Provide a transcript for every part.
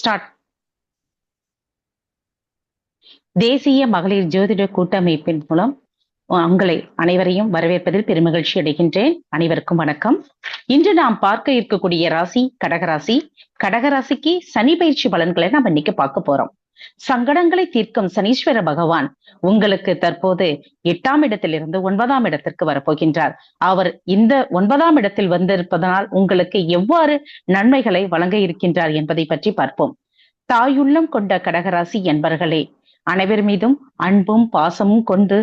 Start தேசிய மகளிர் ஜோதிட கூட்டமைப்பின் மூலம் உங்களை அனைவரையும் வரவேற்பதில் பெருமகிழ்ச்சி அடைகின்றேன். அனைவருக்கும் வணக்கம். இன்று நாம் பார்க்க இருக்கக்கூடிய ராசி கடகராசி. கடகராசிக்கு சனி பயிற்சி பலன்களை நாம் இன்னைக்கு பார்க்க போறோம். சங்கடங்களை தீர்க்கும் சனீஸ்வர பகவான் உங்களுக்கு தற்போது எட்டாம் இடத்திலிருந்து ஒன்பதாம் இடத்திற்கு வரப்போகின்றார். அவர் இந்த ஒன்பதாம் இடத்தில் வந்திருப்பதனால் உங்களுக்கு எவ்வாறு நன்மைகளை வழங்க இருக்கின்றார் என்பதை பற்றி பார்ப்போம். தாயுள்ளம் கொண்ட கடகராசி என்பர்களே அனைவர் மீதும் அன்பும் பாசமும் கொண்டு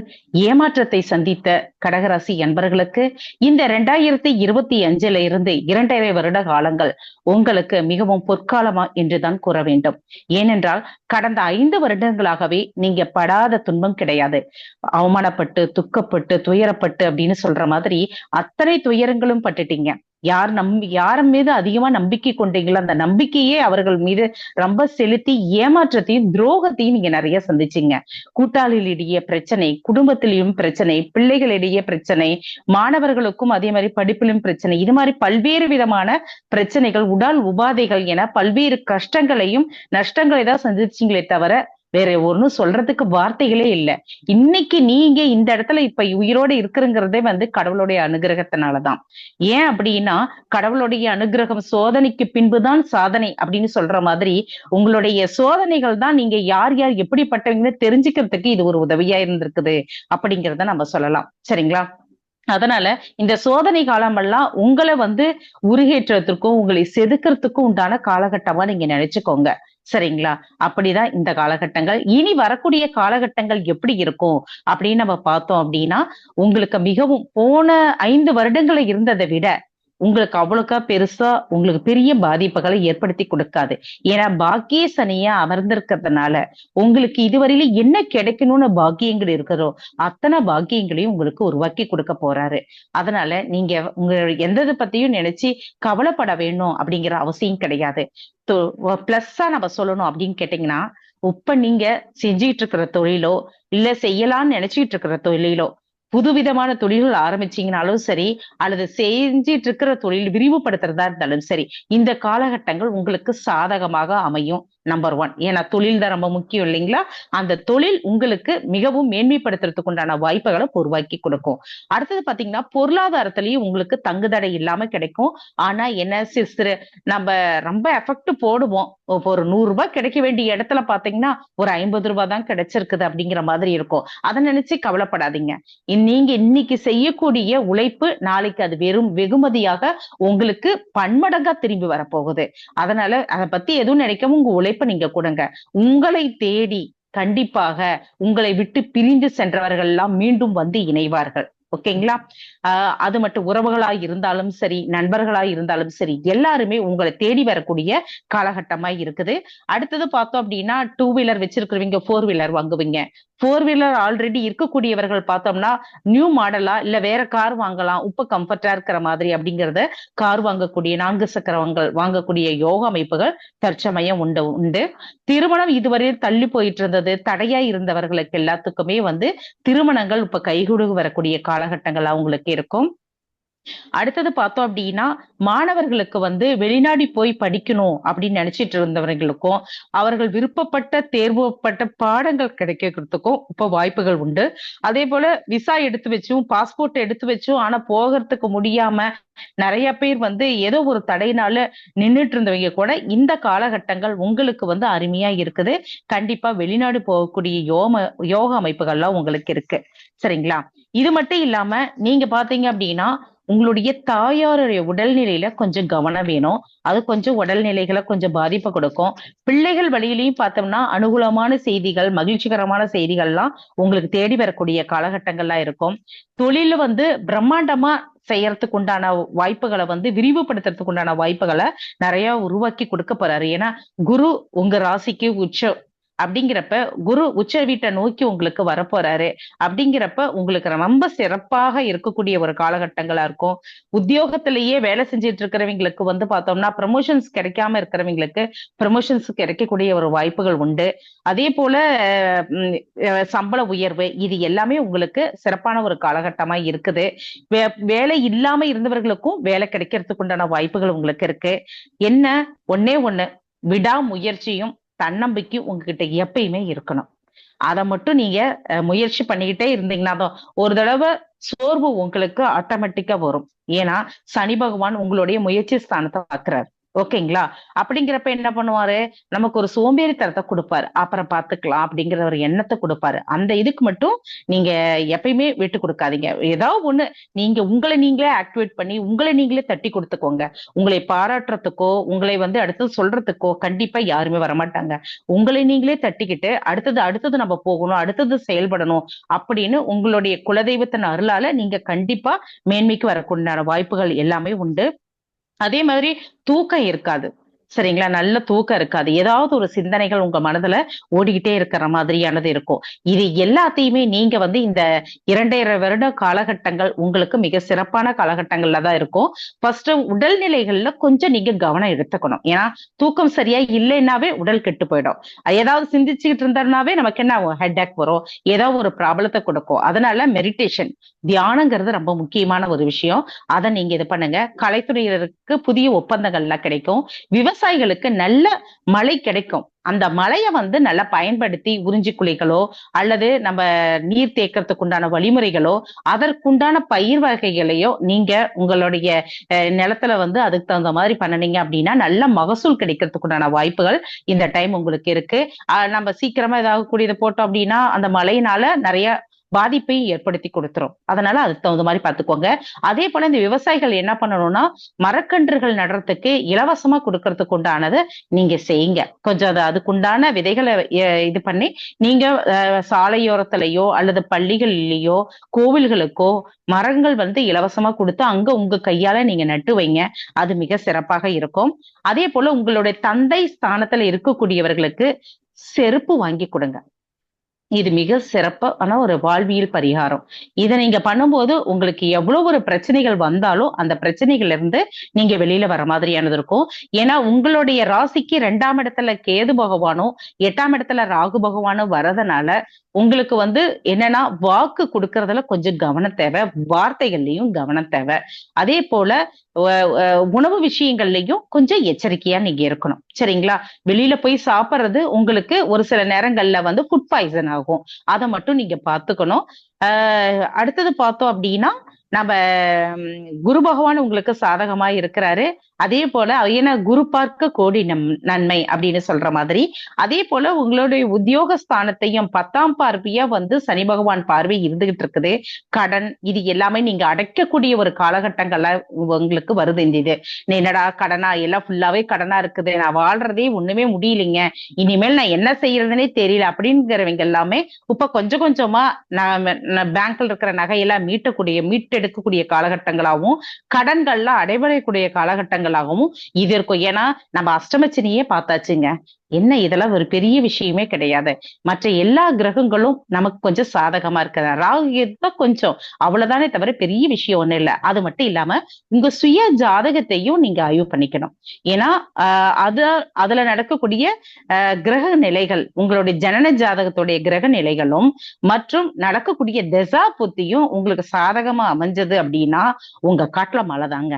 ஏமாற்றத்தை சந்தித்த கடகராசி என்பர்களுக்கு இந்த இரண்டாயிரத்தி இருபத்தி அஞ்சுல இருந்து இரண்டரை வருட காலங்கள் உங்களுக்கு மிகவும் பொற்காலமா என்றுதான் கூற வேண்டும். ஏனென்றால் கடந்த ஐந்து வருடங்களாகவே நீங்க படாத துன்பம் கிடையாது. அவமானப்பட்டு துக்கப்பட்டு துயரப்பட்டு அப்படின்னு சொல்ற மாதிரி அத்தனை துயரங்களும் பட்டுட்டீங்க. யார் நம்பி யார் மீது அதிகமா நம்பிக்கை கொண்டீங்களோ அந்த நம்பிக்கையே அவர்கள் மீது ரொம்ப செலுத்தி ஏமாற்றத்தையும் துரோகத்தையும் நீங்க நிறைய சந்திச்சீங்க. கூட்டாளிகளிடையே பிரச்சனை குடும்பத்திலையும் பிரச்சனை பிள்ளைகளிடையே பிரச்சனை மாணவர்களுக்கும் அதே மாதிரி படிப்பிலும் பிரச்சனை. இது மாதிரி பல்வேறு விதமான பிரச்சனைகள் உடல் உபாதைகள் என பல்வேறு கஷ்டங்களையும் நஷ்டங்களை தான் சந்திச்சீங்களே தவிர வேற ஒண்ணும் சொல்றதுக்கு வார்த்தைகளே இல்ல. இன்னைக்கு நீங்க இந்த இடத்துல இப்ப உயிரோட இருக்கிறங்கிறதே வந்து கடவுளுடைய அனுகிரகத்தினாலதான். ஏன் அப்படின்னா கடவுளுடைய அனுகிரகம் சோதனைக்கு பின்புதான் சாதனை அப்படின்னு சொல்ற மாதிரி உங்களுடைய சோதனைகள் தான் நீங்க யார் யார் எப்படிப்பட்டவங்கன்னு தெரிஞ்சுக்கிறதுக்கு இது ஒரு உதவியா இருந்திருக்குது அப்படிங்கிறத நம்ம சொல்லலாம். சரிங்களா? அதனால இந்த சோதனை காலமெல்லாம் உங்களை வந்து உருகேற்றத்திற்கும் உங்களை செதுக்கிறதுக்கும் உண்டான காலகட்டமா நீங்க நினைச்சுக்கோங்க. சரிங்களா? அப்படிதான் இந்த காலகட்டங்கள். இனி வரக்கூடிய காலகட்டங்கள் எப்படி இருக்கும்? அப்படின்னு நம்ம பார்த்தோம் அப்படின்னா உங்களுக்கு மிகவும் போன ஐந்து வருடங்களை இருந்ததை விட உங்களுக்கு அவ்வளோக்கா பெருசா உங்களுக்கு பெரிய பாதிப்புகளை ஏற்படுத்தி கொடுக்காது. ஏன்னா பாக்கிய சனியா அமர்ந்திருக்கிறதுனால உங்களுக்கு இதுவரையில என்ன கிடைக்கணும்னு பாக்கியங்கள் இருக்கிறதோ அத்தனை பாக்கியங்களையும் உங்களுக்கு உருவாக்கி கொடுக்க போறாரு. அதனால நீங்க உங்க எந்த பத்தியும் நினைச்சு கவலைப்பட வேணும் அப்படிங்கிற அவசியம் கிடையாது. பிளஸ்ஸா நம்ம சொல்லணும் அப்படின்னு கேட்டீங்கன்னா இப்ப நீங்க செஞ்சுட்டு இருக்கிற தொழிலோ இல்ல செய்யலாம்னு நினைச்சிட்டு இருக்கிற தொழிலோ புதுவிதமான தொழில்கள் ஆரம்பிச்சீங்கனாலும் சரி அல்லது செஞ்சிட்டு இருக்கிற தொழில் விரிவுபடுத்துறதா இருந்தாலும் சரி இந்த காலகட்டங்கள் உங்களுக்கு சாதகமாக அமையும் நம்பர் ஒன் ஏன்னா தொழில் தான் ரொம்ப முக்கியம் இல்லைங்களா? அந்த தொழில் உங்களுக்கு மிகவும் மேன்மைப்படுத்துறதுக்கு உண்டான வாய்ப்புகளை உருவாக்கி கொடுக்கும். அடுத்தது பாத்தீங்கன்னா பொருளாதாரத்திலயும் உங்களுக்கு தங்குதடை இல்லாம கிடைக்கும். ஆனா என்ன சிஸ்டர் நம்ம ரொம்ப எஃபெக்ட் போடுவோம். ஒரு நூறு ரூபாய் கிடைக்க வேண்டிய இடத்துல பாத்தீங்கன்னா ஒரு ஐம்பது ரூபாய் தான் கிடைச்சிருக்குது அப்படிங்கிற மாதிரி இருக்கும். அதை நினைச்சு கவலைப்படாதீங்க. நீங்க இன்னைக்கு செய்யக்கூடிய உழைப்பு நாளைக்கு அது வெறும் வெகுமதியாக உங்களுக்கு பன்மடங்கா திரும்பி வரப்போகுது. அதனால அதை பத்தி எதுவும் நினைக்கவும் உங்க உழைப்பை நீங்க கொடுங்க. உங்களை தேடி கண்டிப்பாக உங்களை விட்டு பிரிந்து சென்றவர்கள் எல்லாம் மீண்டும் வந்து இணைவார்கள். ஓகேங்களா? ஆஹ் அது மட்டும் உறவுகளா இருந்தாலும் சரி நண்பர்களா இருந்தாலும் சரி எல்லாருமே உங்களை தேடி வரக்கூடிய காலகட்டமா இருக்குது. அடுத்தது பார்த்தோம் அப்படின்னா டூ வீலர் வச்சிருக்கிறவங்க ஃபோர் வீலர் வாங்குவீங்க. ஃபோர் வீலர் ஆல்ரெடி இருக்கக்கூடியவர்கள் பார்த்தோம்னா நியூ மாடலா இல்ல வேற கார் வாங்கலாம் உப்பு கம்ஃபர்டா இருக்கிற மாதிரி அப்படிங்கறத கார் வாங்கக்கூடிய நான்கு சக்கரவங்கள் வாங்கக்கூடிய யோக அமைப்புகள் தற்சமயம் உண்டு உண்டு. திருமணம் இதுவரை தள்ளி போயிட்டு இருந்தது தடையா இருந்தவர்களுக்கு எல்லாத்துக்குமே வந்து திருமணங்கள் இப்ப கைகூடு வரக்கூடிய காலகட்டங்கள் அவங்களுக்கு இருக்கும். அடுத்தது பார்த்தோம் அப்படின்னா மாணவர்களுக்கு வந்து வெளிநாடு போய் படிக்கணும் அப்படின்னு நினைச்சிட்டு இருந்தவர்களுக்கும் அவர்கள் விருப்பப்பட்ட தேர்வுப்பட்ட பாடங்கள் கிடைக்கிறதுக்கும் இப்ப வாய்ப்புகள் உண்டு. அதே போல விசா எடுத்து வச்சும் பாஸ்போர்ட் எடுத்து வச்சும் ஆனா போகிறதுக்கு முடியாம நிறைய பேர் வந்து ஏதோ ஒரு தடையினால நின்றுட்டு இருந்தவங்க கூட இந்த காலகட்டங்கள் உங்களுக்கு வந்து அருமையா இருக்குது. கண்டிப்பா வெளிநாடு போகக்கூடிய யோம யோக அமைப்புகள்லாம் உங்களுக்கு இருக்கு. சரிங்களா? இது மட்டும் இல்லாம நீங்க பாத்தீங்க அப்படின்னா உங்களுடைய தாயாருடைய உடல்நிலையில கொஞ்சம் கவனம் வேணும். அது கொஞ்சம் உடல்நிலைகளை கொஞ்சம் பாதிப்பை கொடுக்கும். பிள்ளைகள் வழியிலையும் பார்த்தோம்னா அனுகூலமான செய்திகள் மகிழ்ச்சிகரமான செய்திகள்லாம் உங்களுக்கு தேடி வரக்கூடிய காலகட்டங்கள்லாம் இருக்கும். தொழில வந்து பிரம்மாண்டமா செய்யறதுக்கு உண்டான வாய்ப்புகளை வந்து விரிவுபடுத்துறதுக்கு உண்டான வாய்ப்புகளை நிறைய உருவாக்கி கொடுக்க போறாரு. ஏன்னா குரு உங்க ராசிக்கு உச்ச அப்படிங்கிறப்ப குரு உச்ச வீட்டை நோக்கி உங்களுக்கு வரப்போறாரு. அப்படிங்கிறப்ப உங்களுக்கு ரொம்ப சிறப்பாக இருக்கக்கூடிய ஒரு காலகட்டங்களா இருக்கும். உத்தியோகத்திலேயே வேலை செஞ்சுட்டு இருக்கிறவங்களுக்கு வந்து பார்த்தோம்னா ப்ரமோஷன்ஸ் கிடைக்காம இருக்கிறவங்களுக்கு ப்ரமோஷன்ஸ் கிடைக்கக்கூடிய ஒரு வாய்ப்புகள் உண்டு. அதே போல சம்பள உயர்வு இது எல்லாமே உங்களுக்கு சிறப்பான ஒரு காலகட்டமா இருக்குது. வேலை இல்லாம இருந்தவர்களுக்கும் வேலை கிடைக்கிறதுக்கு உண்டான வாய்ப்புகள் உங்களுக்கு இருக்கு. என்ன? ஒன்னே ஒண்ணு. விடாமுயற்சியும் தன்னம்பிக்கை உங்ககிட்ட எப்பயுமே இருக்கணும். அதை மட்டும் நீங்க முயற்சி பண்ணிக்கிட்டே இருந்தீங்கன்னா தான் ஒரு தடவை சோர்வு உங்களுக்கு ஆட்டோமேட்டிக்கா வரும். ஏன்னா சனி பகவான் உங்களுடைய முயற்சி ஸ்தானத்தை பாக்குறாரு ஓகேங்களா? அப்படிங்கிறப்ப என்ன பண்ணுவாரு? நமக்கு ஒரு சோம்பேறித்தனத்தை கொடுப்பாரு. அப்புறம் பாத்துக்கலாம் அப்படிங்கிற ஒரு எண்ணத்தை கொடுப்பாரு. அந்த இதுக்கு மட்டும் நீங்க எப்பயுமே விட்டு கொடுக்காதீங்க. ஏதாவது ஒண்ணு நீங்க உங்களை நீங்களே ஆக்டிவேட் பண்ணி உங்களை நீங்களே தட்டி கொடுத்துக்கோங்க. உங்களை பாராட்டுறதுக்கோ உங்களை வந்து அடுத்தது சொல்றதுக்கோ கண்டிப்பா யாருமே வரமாட்டாங்க. உங்களை நீங்களே தட்டிக்கிட்டு அடுத்தது அடுத்தது நம்ம போகணும் அடுத்தது செயல்படணும் அப்படின்னு உங்களுடைய குலதெய்வத்தின் அருளால நீங்க கண்டிப்பா மேன்மைக்கு வரக்கூடிய வாய்ப்புகள் எல்லாமே உண்டு. அதே மாதிரி தூக்கம் இருக்காது. சரிங்களா? நல்ல தூக்கம் இருக்காது. ஏதாவது ஒரு சிந்தனைகள் உங்க மனதுல ஓடிக்கிட்டே இருக்கிற மாதிரியானது இருக்கும். இது எல்லாத்தையுமே நீங்க வந்து இந்த இரண்டரை வருட காலகட்டங்கள் உங்களுக்கு மிக சிறப்பான காலகட்டங்கள்ல தான் இருக்கும். ஃபர்ஸ்ட் உடல்நிலைகள்ல கொஞ்சம் நீங்க கவனம் எடுத்துக்கணும். ஏன்னா தூக்கம் சரியா இல்லைன்னாவே உடல் கெட்டு போயிடும். அது ஏதாவது சிந்திச்சுக்கிட்டு இருந்தோம்னாவே நமக்கு என்ன ஹெட் ஹெட் வரும். ஏதாவது ஒரு ப்ராப்ளத்தை கொடுக்கும். அதனால மெடிடேஷன் தியானங்கிறது ரொம்ப முக்கியமான ஒரு விஷயம். அதை நீங்க இது பண்ணுங்க. கலைத்துறையினருக்கு புதிய ஒப்பந்தங்கள்லாம் கிடைக்கும். விவசாயிகளுக்கு நல்ல மழை கிடைக்கும். அந்த மழையை வந்து நல்லா பயன்படுத்தி உறிஞ்சி குழிகளோ அல்லது நம்ம நீர் தேக்கிறதுக்கு உண்டான வழிமுறைகளோ அதற்குண்டான பயிர் வகைகளையோ நீங்க உங்களுடைய நிலத்துல வந்து அதுக்கு தகுந்த மாதிரி பண்ணுனீங்க அப்படின்னா நல்ல மகசூல் கிடைக்கிறதுக்குண்டான வாய்ப்புகள் இந்த டைம் உங்களுக்கு இருக்கு. நம்ம சீக்கிரமா ஏதாவது போட்டோம் அப்படின்னா அந்த மழையினால நிறைய பாதிப்பையும் ஏற்படுத்தி கொடுத்துரும். அதனால அதுக்கு தகுந்த மாதிரி பாத்துக்கோங்க அதே போல இந்த விவசாயிகள் என்ன பண்ணணும்னா மரக்கன்றுகள் நடுறதுக்கு இலவசமா கொடுக்கறதுக்கு உண்டானதை நீங்க செய்யுங்க. கொஞ்சம் அது அதுக்குண்டான விதைகளை இது பண்ணி நீங்க சாலையோரத்துலயோ சாலையோரத்திலேயோ அல்லது பள்ளிகள்லயோ கோவில்களுக்கோ மரங்கள் வந்து இலவசமா கொடுத்து அங்க உங்க கையால நீங்க நட்டு வைங்க. அது மிக சிறப்பாக இருக்கும். அதே போல உங்களுடைய தந்தை ஸ்தானத்துல இருக்கக்கூடியவர்களுக்கு செருப்பு வாங்கி கொடுங்க. இது மிக சிறப்பான ஒரு வாழ்வியல் பரிகாரம். இதை நீங்க பண்ணும்போது உங்களுக்கு எவ்வளவு ஒரு பிரச்சனைகள் வந்தாலும் அந்த பிரச்சனைகள் இருந்து நீங்க வெளியில வர மாதிரியானது இருக்கும். ஏன்னா உங்களுடைய ராசிக்கு ரெண்டாம் இடத்துல கேது பகவானும் எட்டாம் இடத்துல ராகு பகவானும் வரதுனால உங்களுக்கு வந்து என்னன்னா வாக்கு கொடுக்கறதுல கொஞ்சம் கவனம் தேவை வார்த்தைகள்லயும் கவனம் தேவை. அதே போல உணவு விஷயங்கள்லயும் கொஞ்சம் எச்சரிக்கையா நீங்க இருக்கணும். சரிங்களா? வெளியில போய் சாப்பிடுறது உங்களுக்கு ஒரு சில நேரங்கள்ல வந்து ஃபுட் பாய்சன் ஆகும். அதை மட்டும் நீங்க பாத்துக்கணும் ஆஹ் அடுத்தது பார்த்தோம் அப்படின்னா நம்ம குரு பகவான் உங்களுக்கு சாதகமா இருக்கிறாரு. அதே போல ஏன்னா குரு பார்க்க கோடி நம் நன்மை அப்படின்னு சொல்ற மாதிரி அதே போல உங்களுடைய உத்தியோக ஸ்தானத்தையும் பத்தாம் பார்வையா வந்து சனி பகவான் பார்வை இருந்துகிட்டு இருக்குது. கடன் இது எல்லாமே நீங்க அடைக்கக்கூடிய ஒரு காலகட்டங்கள்ல உங்களுக்கு வருது இந்த இது. நீ என்னடா கடனா? எல்லாம் ஃபுல்லாவே கடனா இருக்குது. நான் வாழ்றதே ஒண்ணுமே முடியலைங்க. இனிமேல் நான் என்ன செய்யறதுனே தெரியல அப்படிங்கிறவங்க எல்லாமே இப்ப கொஞ்சம் கொஞ்சமா நான் பேங்க்ல இருக்கிற நகையெல்லாம் மீட்டக்கூடிய மீட்டெடுக்கக்கூடிய காலகட்டங்களாகவும் கடன்கள்லாம் காலகட்டங்கள் காலகட்டங்களாகவும் இது இருக்கும். ஏன்னா நம்ம அஷ்டமச்சனியே பார்த்தாச்சுங்க. என்ன இதெல்லாம் ஒரு பெரிய விஷயமே கிடையாது. மற்ற எல்லா கிரகங்களும் நமக்கு கொஞ்சம் சாதகமா இருக்குது? ராகு தான் கொஞ்சம். அவ்வளவுதானே தவிர பெரிய விஷயம் ஒண்ணும் இல்லை. அது மட்டும் இல்லாம உங்க சுய ஜாதகத்தையும் நீங்க ஆய்வு பண்ணிக்கணும். ஏன்னா அது அதுல நடக்கக்கூடிய கிரக நிலைகள் உங்களுடைய ஜனன ஜாதகத்துடைய கிரக நிலைகளும் மற்றும் நடக்கக்கூடிய திசா புத்தியும் உங்களுக்கு சாதகமா அமைஞ்சது அப்படின்னா உங்க காட்டுல மழை தாங்க.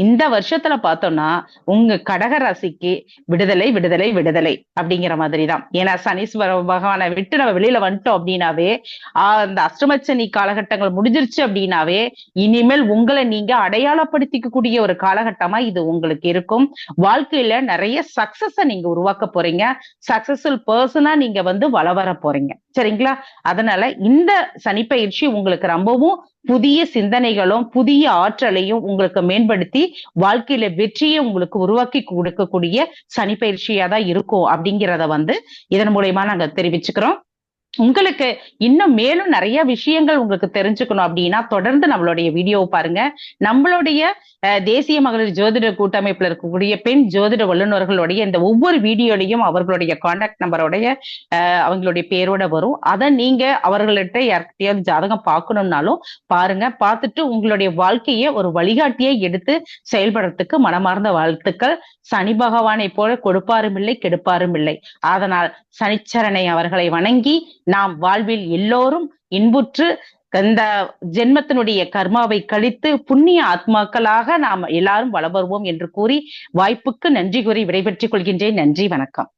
இந்த வருஷத்துல பார்த்தோம்னா உங்க கடக ராசிக்கு விடுதலை விடுதலை விடுதலை அப்படிங்கிற மாதிரி தான் ஏன்னா சனீஸ்வர பகவானை விட்டு நம்ம வெளியில வந்துட்டோம் அப்படின்னாவே ஆஹ் அந்த அஷ்டமச்சனி காலகட்டங்கள் முடிஞ்சிருச்சு அப்படின்னாவே இனிமேல் உங்களை நீங்க அடையாளப்படுத்திக்கக்கூடிய ஒரு காலகட்டமா இது உங்களுக்கு இருக்கும். வாழ்க்கையில நிறைய சக்சஸ நீங்க உருவாக்க போறீங்க. சக்சஸ்ஃபுல் பர்சனா நீங்க வந்து வள வர போறீங்க. சரிங்களா? அதனால இந்த சனிப்பயிற்சி உங்களுக்கு ரொம்பவும் புதிய சிந்தனைகளும் புதிய ஆற்றலையும் உங்களுக்கு மேம்படுத்தி வாழ்க்கையில வெற்றியை உங்களுக்கு உருவாக்கி கொடுக்கக்கூடிய சனி பயிற்சியா தான் இருக்கும் அப்படிங்கிறத வந்து இதன் மூலயமா நாங்க தெரிவிச்சுக்கிறோம். உங்களுக்கு இன்னும் மேலும் நிறைய விஷயங்கள் உங்களுக்கு தெரிஞ்சுக்கணும் அப்படின்னா தொடர்ந்து நம்மளுடைய வீடியோவை பாருங்க. நம்மளுடைய தேசிய மகளிர் ஜோதிட கூட்டமைப்புல இருக்கக்கூடிய பெண் ஜோதிட வல்லுநர்களுடைய இந்த ஒவ்வொரு வீடியோலையும் அவர்களுடைய கான்டாக்ட் நம்பரோடைய அவங்களுடைய பேரோட வரும். அதை நீங்க அவர்கள்ட்ட யார்கிட்டயாவது ஜாதகம் பார்க்கணும்னாலும் பாருங்க. பார்த்துட்டு உங்களுடைய வாழ்க்கையை ஒரு வழிகாட்டியை எடுத்து செயல்படுறதுக்கு மனமார்ந்த வாழ்த்துக்கள். சனி பகவானை போல கொடுப்பாரும் இல்லை கெடுப்பாரும் இல்லை. அதனால் சனிச்சரணை அவர்களை வணங்கி நாம் வாழ்வில் எல்லோரும் இன்புற்று இந்த ஜென்மத்தினுடைய கர்மாவை கழித்து புண்ணிய ஆத்மாக்களாக நாம் எல்லாரும் வளம் வருவோம் என்று கூறி வாய்ப்புக்கு நன்றி கூறி விடைபெற்றுக் கொள்கின்றேன். நன்றி வணக்கம்.